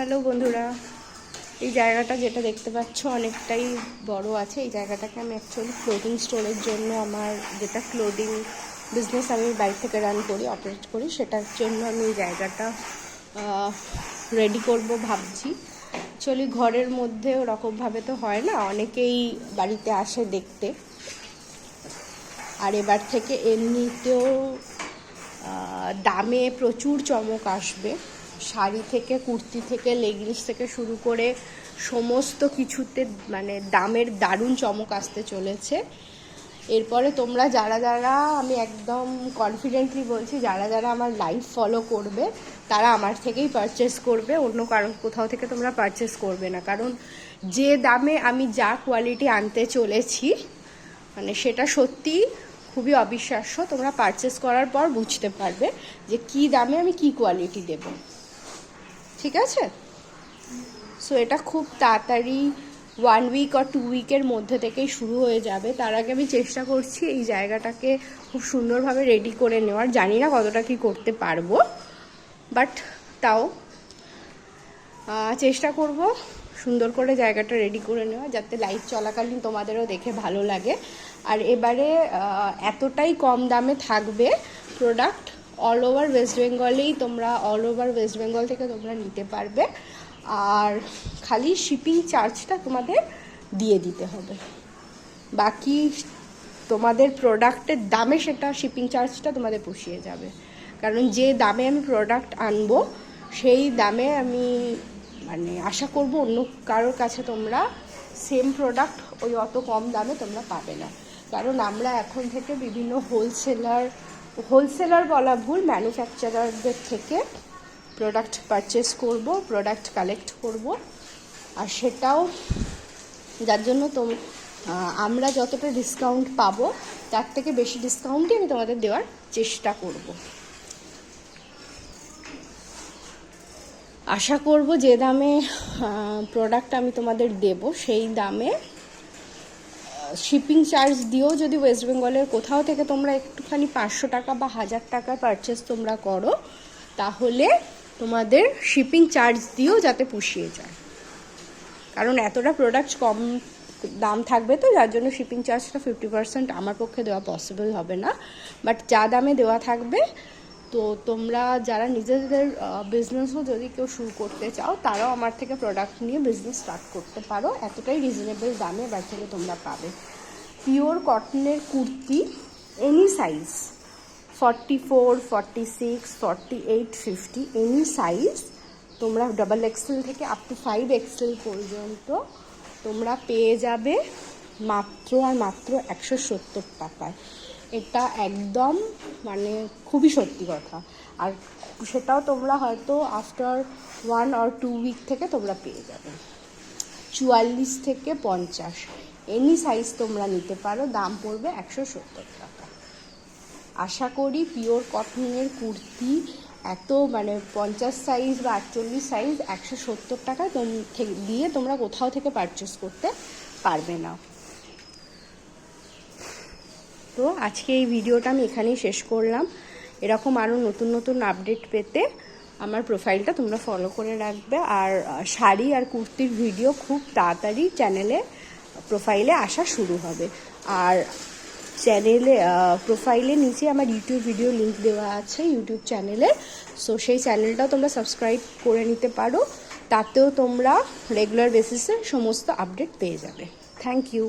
Hello বন্ধুরা, এই জায়গাটা যেটা দেখতে পাচ্ছ অনেকটাই বড় আছে। এই জায়গাটাকে আমি অ্যাকচুয়ালি ক্লোদিং স্টোরের জন্য আমার যেটা ক্লোদিং বিজনেস আমি বাড়ি থেকে রান করি অপারেট করি, সেটার জন্য আমি এই জায়গাটা রেডি করব ভাবছি। অ্যাকচুয়ালি ঘরের মধ্যে ওরকমভাবে তো হয় না, অনেকেই বাড়িতে আসে দেখতে। আর এবার থেকে এমনিতেও দামে প্রচুর চমক আসবে। শাড়ি থেকে, কুর্তি থেকে লেগিংস থেকে শুরু করে সমস্ত কিছুতে মানে দামের দারুণ চমক আসতে চলেছে। এরপরে তোমরা যারা যারা, আমি একদম কনফিডেন্টলি বলছি, যারা যারা আমার লাইভ ফলো করবে, তারা আমার থেকেই পারচেস করবে, অন্য কারও কোথাও থেকে তোমরা পারচেস করবে না। কারণ যে দামে আমি যা কোয়ালিটি আনতে চলেছি মানে সেটা সত্যি খুবই অবিশ্বাস্য। তোমরা পারচেস করার পর বুঝতে পারবে যে কি দামে আমি কি কোয়ালিটি দেব। ঠিক আছে? সো এটা খুব তাড়াতাড়ি ওয়ান উইক আর টু উইকের মধ্যে থেকেই শুরু হয়ে যাবে। তার আগে আমি চেষ্টা করছি এই জায়গাটাকে খুব সুন্দরভাবে রেডি করে নেওয়ার। জানি না কতটা কি করতে পারব বাট তাও চেষ্টা করব সুন্দর করে জায়গাটা রেডি করে নেওয়া, যাতে লাইভ চলাকালীন তোমাদেরও দেখে ভালো লাগে। আর এবারে এতটাই কম দামে থাকবে প্রোডাক্ট অল ওভার ওয়েস্ট বেঙ্গলেই তোমরা অল ওভার ওয়েস্ট বেঙ্গল থেকে তোমরা নিতে পারবে। আর খালি শিপিং চার্জটা তোমাদের দিয়ে দিতে হবে। বাকি তোমাদের প্রোডাক্টের দামে সেটা শিপিং চার্জটা তোমাদের পুষিয়ে যাবে। কারণ যে দামে আমি প্রোডাক্ট আনব, সেই দামে আমি মানে আশা করব অন্য কারোর কাছে তোমরা সেম প্রোডাক্ট ওই অত কম দামে তোমরা পাবে না। কারণ আমরা এখন থেকে বিভিন্ন হোলসেলার হোলসেলার বলা ভুল ম্যানুফ্যাকচারারদের থেকে প্রোডাক্ট পারচেস করব প্রোডাক্ট কালেক্ট করব। আর সেটাও যার জন্য তোম আমরা যতটা ডিসকাউন্ট পাবো, তার থেকে বেশি ডিসকাউন্টই আমি তোমাদের দেওয়ার চেষ্টা করব। আশা করব যে দামে প্রোডাক্ট আমি তোমাদের দেব, সেই দামে শিপিং চার্জ দিয়েও যদি ওয়েস্ট বেঙ্গলের কোথাও থেকে তোমরা একটুখানি পাঁচশো টাকা বা হাজার টাকা পারচেস তোমরা করো, তাহলে তোমাদের শিপিং চার্জ দিয়েও যাতে পুষিয়ে যায়। কারণ এতটা প্রোডাক্ট কম দাম থাকবে তো, যার জন্য শিপিং চার্জটা ফিফটি পার্সেন্ট আমার পক্ষে দেওয়া পসিবল হবে না। বাট যা দামে দেওয়া থাকবে তো তোমরা যারা নিজেদের বিজনেসও যদি কেউ শুরু করতে চাও, তারাও আমার থেকে প্রোডাক্ট নিয়ে বিজনেস স্টার্ট করতে পারো। এতটাই রিজনেবল দামে এবার থেকে তোমরা পাবে। পিওর কটনের kurti any size forty four forty six forty eight fifty any size তোমরা ডাবল এক্সেল থেকে আপ টু ফাইভ এক্সেল পর্যন্ত তোমরা পেয়ে যাবে মাত্র আর মাত্র একশো সত্তর টাকায়। এটা একদম মানে খুবই সত্যি কথা। আর সেটাও তোমরা হয়তো after one or two week থেকে তোমরা পেয়ে যাবে। চুয়াল্লিশ থেকে পঞ্চাশ। এনি সাইজ তোমরা নিতে পারো, দাম পড়বে একশো সত্তর টাকা। আশা করি পিওর কটনের কুর্তি এত মানে পঞ্চাশ সাইজ বা আটচল্লিশ সাইজ একশো সত্তর টাকা দিয়ে তোমরা কোথাও থেকে পারচেস করতে পারবে না। তো আজকে এই ভিডিওটা আমি এখানেই শেষ করলাম। এরকম আরও নতুন নতুন আপডেট পেতে আমার প্রোফাইলটা তোমরা ফলো করে রাখবে। আর শাড়ি আর কুর্তির ভিডিও খুব তাড়াতাড়ি চ্যানেলে প্রোফাইলে আসা শুরু হবে। আর চ্যানেলে প্রোফাইলে নিচে আমার ইউটিউব ভিডিও লিংক দেওয়া আছে ইউটিউব চ্যানেলে সো সেই চ্যানেলটাও তোমরা সাবস্ক্রাইব করে নিতে পারো। তাতেও তোমরা রেগুলার বেসিসে সমস্ত আপডেট পেয়ে যাবে। Thank you